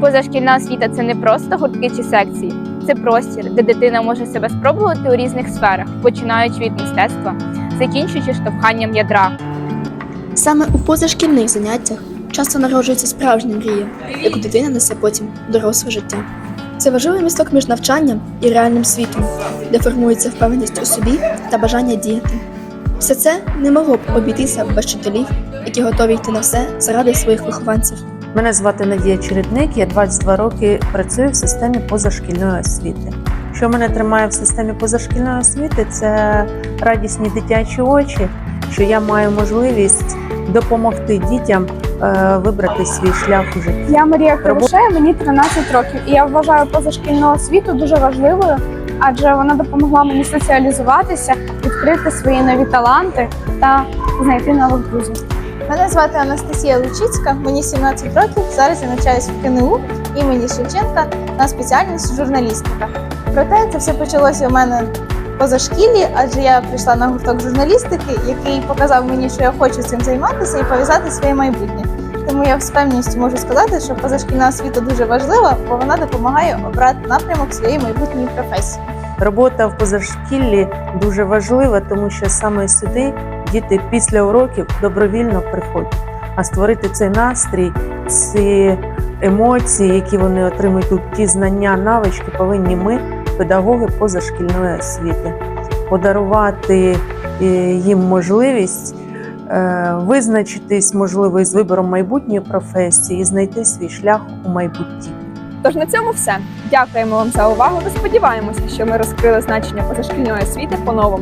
Позашкільна освіта це не просто гуртки чи секції, це простір, де дитина може себе спробувати у різних сферах, починаючи від мистецтва, закінчуючи штовханням ядра. Саме у позашкільних заняттях часто народжується справжня мрія, яку дитина несе потім доросле життя. Це важливий місток між навчанням і реальним світом, де формується впевненість у собі та бажання діяти. Все це не могло б обійтися без вчителів, які готові йти на все заради своїх вихованців. Мене звати Надія Чередник, я 22 роки працюю в системі позашкільної освіти. Що мене тримає в системі позашкільної освіти, це радісні дитячі очі, що я маю можливість допомогти дітям е, вибрати свій шлях у житті. Я Марія Кривошея, мені 13 років, і я вважаю позашкільну освіту дуже важливою, адже вона допомогла мені соціалізуватися, відкрити свої нові таланти та знайти нових друзів. Мене звати Анастасія Лучицька, мені 17 років. Зараз я навчаюсь в КНУ імені Шевченка на спеціальність журналістика. Проте це все почалося у мене позашкіллі, адже я прийшла на гурток журналістики, який показав мені, що я хочу цим займатися і пов'язати своє майбутнє. Тому я з певністю можу сказати, що позашкільна освіта дуже важлива, бо вона допомагає обрати напрямок своєї майбутньої професії. Робота в позашкіллі дуже важлива, тому що саме сюди діти після уроків добровільно приходять. А створити цей настрій, ці емоції, які вони отримують тут, ті знання, навички, повинні ми, педагоги позашкільної освіти, подарувати е, їм можливість е, визначитись, можливо, із вибором майбутньої професії і знайти свій шлях у майбутнє. Тож на цьому все. Дякуємо вам за увагу та сподіваємося, що ми розкрили значення позашкільної освіти по-новому.